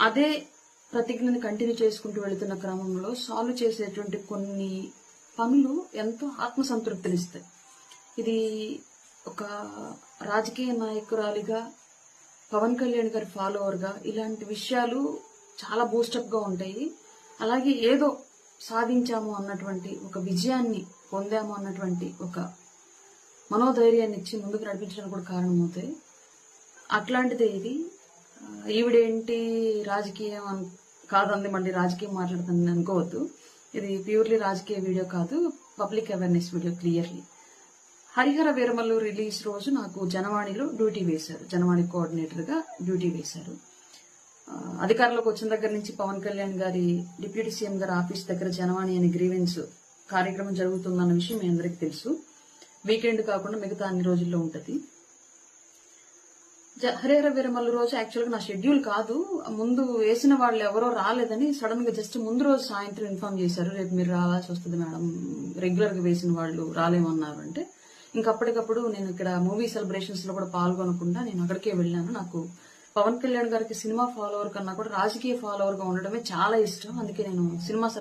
అదే ప్రతిజ్ఞని కంటిన్యూ చేసుకుంటూ వెళుతున్న క్రమంలో సాల్వ్ చేసేటువంటి కొన్ని పనులు ఎంతో ఆత్మసంతృప్తినిస్తాయి. ఇది ఒక రాజకీయ నాయకురాలిగా పవన్ కళ్యాణ్ గారి ఫాలోవర్గా ఇలాంటి విషయాలు చాలా బూస్టప్గా ఉంటాయి. అలాగే ఏదో సాధించాము అన్నటువంటి ఒక విజయాన్ని పొందాము అన్నటువంటి ఒక మనోధైర్యాన్ని ఇచ్చి ముందుకు నడిపించడానికి కూడా కారణమవుతాయి. అట్లాంటిదే ఇది ఈవిడేంటి రాజకీయం అన్- కాదంది మళ్ళీ రాజకీయం మాట్లాడుతుంది అనుకోవద్దు. ఇది ప్యూర్లీ రాజకీయ వీడియో కాదు public awareness video clearly. Harihara Veeramallu release రోజు నాకు జనవాణిలో డ్యూటీ వేశారు. జనవాణి కోఆర్డినేటర్గా డ్యూటీ వేశారు. అధికారంలోకి వచ్చిన దగ్గర నుంచి పవన్ కళ్యాణ్ గారి డిప్యూటీ సీఎం గారి ఆఫీస్ దగ్గర జనవాణి అనే గ్రీవెన్స్ కార్యక్రమం జరుగుతుందన్న విషయం మీ అందరికీ తెలుసు. వీకెండ్ కాకుండా మిగతా అన్ని రోజుల్లో ఉంటుంది. జ- హరిహర రోజు యాక్చువల్గా నా షెడ్యూల్ కాదు. ముందు వేసిన వాళ్ళు ఎవరో రాలేదని సడన్గా జస్ట్ ముందు రోజు సాయంత్రం ఇన్ఫార్మ్ చేశారు. రేపు మీరు రావాల్సి వస్తుంది మేడం. రెగ్యులర్గా వేసిన వాళ్ళు రాలేమన్నారు అంటే ఇంకా అప్పటికప్పుడు నేను ఇక్కడ మూవీ సెలబ్రేషన్స్లో కూడా పాల్గొనకుండా నేను అక్కడికే వెళ్ళాను. నాకు పవన్ కళ్యాణ్ గారికి సినిమా ఫాలోవర్ కన్నా కూడా రాజకీయ ఫాలోవర్గా ఉండడమే చాలా ఇష్టం. అందుకే నేను సినిమా